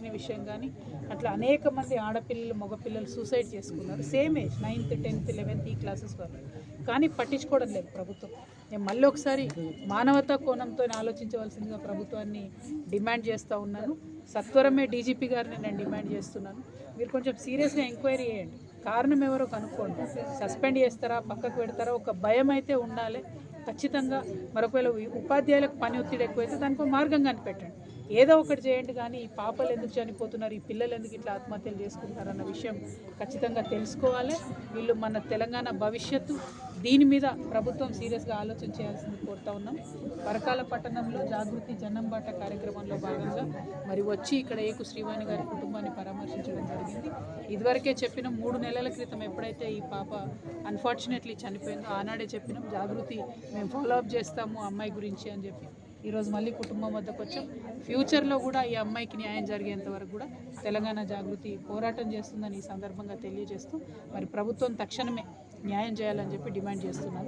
వర్షిణి విషయం కానీ అట్లా అనేక మంది ఆడపిల్లలు మగపిల్లలు సూసైడ్ చేసుకున్నారు. Same age ninth tenth eleventh ఈ క్లాసెస్ వరకు. కానీ పట్టించుకోవడం లేదు ప్రభుత్వం. నేను మళ్ళీ ఒకసారి మానవతా కోణంతో ఆలోచించవలసిందిగా ప్రభుత్వాన్ని డిమాండ్ చేస్తూ ఉన్నాను. సత్వరమే డీజీపీ గారిని నేను డిమాండ్ చేస్తున్నాను. మీరు కొంచెం సీరియస్గా ఎంక్వైరీ చేయండి. కారణం ఎవరో కనుక్కోండి. సస్పెండ్ చేస్తారా పక్కకు పెడతారా ఒక భయం అయితే ఉండాలి. ఖచ్చితంగా మరొకవేళ ఉపాధ్యాయులకు పని ఒత్తిడి ఎక్కువైతే దానికి మార్గం కనిపెట్టండి. ఏదో ఒకటి చేయండి కానీ ఈ పాపలు ఎందుకు చనిపోతున్నారు? ఈ పిల్లలు ఎందుకు ఇట్లా ఆత్మహత్యలు చేసుకుంటారు అన్న విషయం ఖచ్చితంగా తెలుసుకోవాలి. వీళ్ళు మన తెలంగాణ భవిష్యత్తు దీని మీద ప్రభుత్వం సీరియస్గా ఆలోచన చేయాల్సింది కోరుతా ఉన్నాం. పరకాల పట్టణంలో జాగృతి జన్నంబాట కార్యక్రమంలో భాగంగా మరి వచ్చి ఇక్కడ ఏకు శ్రీవాణి గారి కుటుంబాన్ని పరామర్శించడం జరిగింది. ఇదివరకే చెప్పిన మూడు నెలల క్రితం ఎప్పుడైతే ఈ పాప అన్ఫార్చునేట్లీ చనిపోయిందో ఆనాడే చెప్పినాం జాగృతి మేము ఫాలో అప్ చేస్తాము అమ్మాయి గురించి అని చెప్పి. ఈరోజు మళ్ళీ కుటుంబం వద్దకు వచ్చాం. ఫ్యూచర్లో కూడా ఈ అమ్మాయికి న్యాయం జరిగేంత వరకు కూడా తెలంగాణ జాగృతి పోరాటం చేస్తుందని ఈ సందర్భంగా తెలియజేస్తూ మరి ప్రభుత్వం తక్షణమే న్యాయం చేయాలని చెప్పి డిమాండ్ చేస్తున్నాను